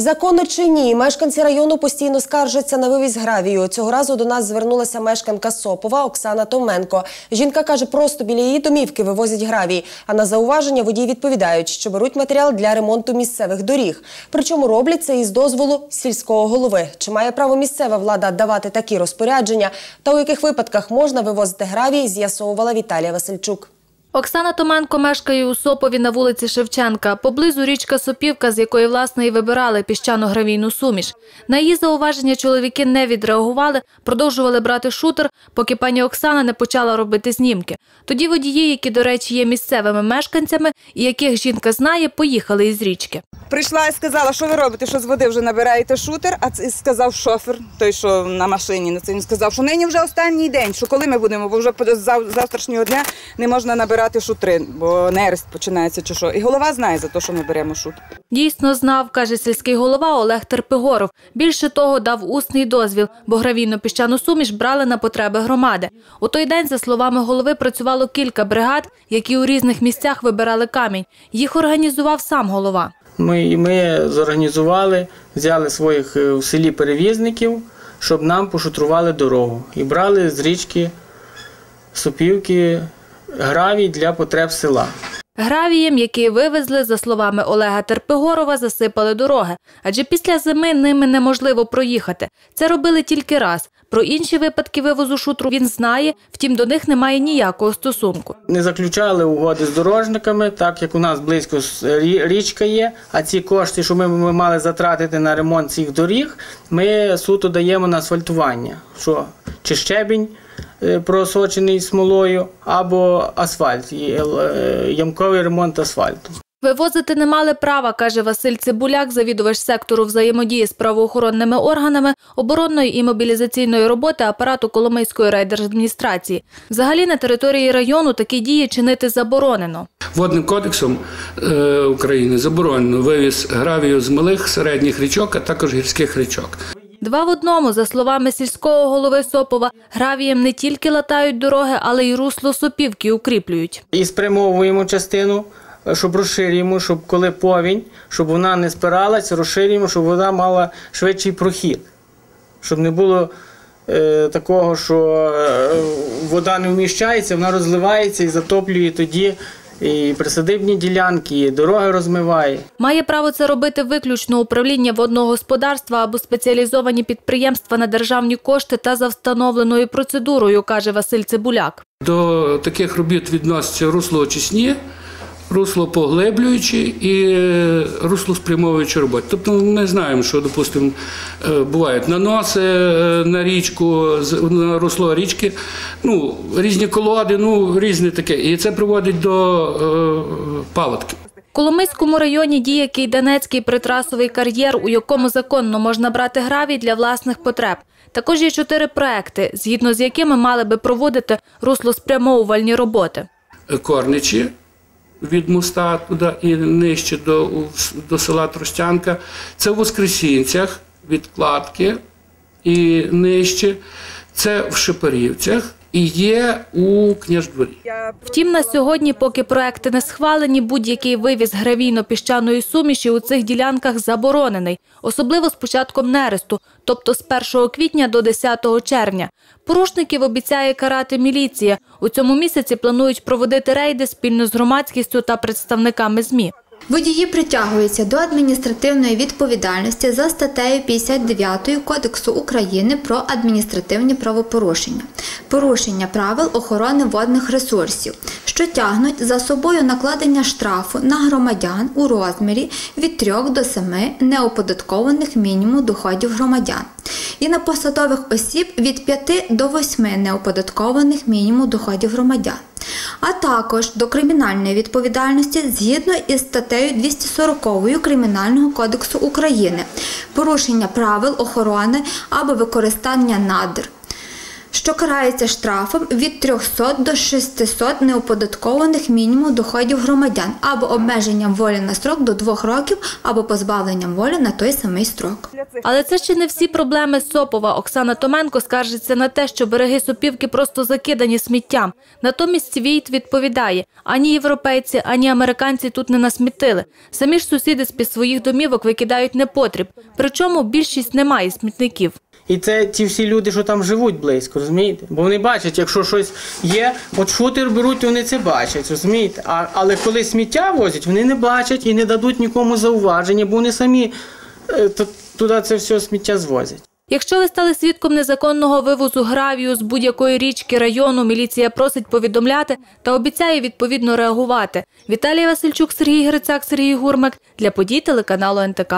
Законно чи ні, мешканці району постійно скаржаться на вивіз гравію. Цього разу до нас звернулася мешканка Сопова Оксана Томенко. Жінка каже, просто біля її домівки вивозять гравій. А на зауваження водії відповідають, що беруть матеріал для ремонту місцевих доріг. Причому роблять це із дозволу сільського голови. Чи має право місцева влада давати такі розпорядження? Та у яких випадках можна вивозити гравій, з'ясовувала Віталія Васильчук. Оксана Томенко мешкає у Сопові на вулиці Шевченка, поблизу річка Сопівка, з якої власне і вибирали піщано-гравійну суміш. На її зауваження чоловіки не відреагували, продовжували брати шутер, поки пані Оксана не почала робити знімки. Тоді водії, які, до речі, є місцевими мешканцями і яких жінка знає, поїхали із річки. Прийшла і сказала, що ви робите, що з води вже набираєте шутер, а сказав шофер, той, що на машині, на це він сказав, що нині вже останній день, що коли ми будемо, бо вже з завтрашнього дня не можна набирати шутри, бо нерест починається чи що. І голова знає за те, що ми беремо шутер. Дійсно знав, каже сільський голова Олег Терпигоров. Більше того, дав усний дозвіл, бо гравійну піщану суміш брали на потреби громади. У той день, за словами голови, працювало кілька бригад, які у різних місцях вибирали камінь. Їх організував сам голова. Ми, ми зорганізували, взяли своїх е, в селі перевізників, щоб нам пошутрували дорогу. І брали з річки сопівки гравій для потреб села. Гравієм, який вивезли, за словами Олега Терпигорова, засипали дороги, адже після зими ними неможливо проїхати. Це робили тільки раз. Про інші випадки вивозу шутру він знає, втім до них немає ніякого стосунку. Не заключали угоди з дорожниками, так як у нас близько річка є. А ці кошти, що ми, ми мали затратити на ремонт цих доріг, ми суто даємо на асфальтування. Що чи щебінь просочений смолою, або асфальт, е, ямковий ремонт асфальту. Вивозити не мали права, каже Василь Цибуляк, завідувач сектору взаємодії з правоохоронними органами, оборонної і мобілізаційної роботи апарату Коломийської райдержадміністрації. Взагалі на території району такі дії чинити заборонено. Водним кодексом е, України заборонено вивіз гравію з малих середніх річок, а також гірських річок. Два в одному, за словами сільського голови Сопова, гравієм не тільки латають дороги, але й русло сопівки укріплюють. І спрямовуємо частину, щоб розширюємо, щоб коли повінь, щоб вона не спиралась, розширюємо, щоб вона мала швидший прохід. Щоб не було е, такого, що е, вода не вміщається, вона розливається і затоплює тоді і присадибні ділянки, і дороги розмиває. Має право це робити виключно управління водного господарства або спеціалізовані підприємства на державні кошти та за встановленою процедурою, каже Василь Цибуляк. До таких робіт відносяться руслоочисні, руслопоглиблюючі і е, руслоспрямовуючі роботи. Тобто ми знаємо, що, допустимо, е, бувають наноси е, на річку, на русло річки, ну, різні колоди, ну, різне таке. І це приводить до паводків. В Коломийському районі діє Кейданецький притрасовий кар'єр, у якому законно можна брати гравій для власних потреб. Також є чотири проекти, згідно з якими мали би проводити руслоспрямовувальні роботи. Корничі від моста туди і нижче до, до села Тростянка. Це в Воскресінцях відкладки і нижче. Це в Шепарівцях і є у Княждворі. Втім, на сьогодні, поки проекти не схвалені, будь-який вивіз гравійно-піщаної суміші у цих ділянках заборонений, особливо з початком нересту, тобто з 1 квітня до 10 червня. Порушників обіцяє карати міліція. У цьому місяці планують проводити рейди спільно з громадськістю та представниками ЗМІ. Водії притягуються до адміністративної відповідальності за статтею 59 Кодексу України про адміністративні правопорушення, порушення правил охорони водних ресурсів, що тягнуть за собою накладення штрафу на громадян у розмірі від 3 до 7 неоподаткованих мінімум доходів громадян і на посадових осіб від 5 до 8 неоподаткованих мінімум доходів громадян а також до кримінальної відповідальності згідно із статтею 240 Кримінального кодексу України порушення правил охорони або використання надр. Що карається штрафом від 300 до 600 неоподаткованих мінімум доходів громадян або обмеженням волі на строк до 2 років, або позбавленням волі на той самий строк. Але це ще не всі проблеми Сопова. Оксана Томенко скаржиться на те, що береги Сопівки просто закидані сміттям. Натомість Війт відповідає, ані європейці, ані американці тут не насмітили. Самі ж сусіди з-під своїх домівок викидають непотріб. Причому більшість не має смітників. І це ті всі люди, що там живуть близько, розумієте? Бо вони бачать, якщо щось є, от шутер беруть, вони це бачать, розумієте? А, але коли сміття возять, вони не бачать і не дадуть нікому зауваження, бо вони самі е, туди це все сміття звозять. Якщо ви стали свідком незаконного вивозу гравію з будь-якої річки району, міліція просить повідомляти та обіцяє відповідно реагувати. Віталія Васильчук, Сергій Грицак, Сергій Гурмак для подій телеканалу НТК.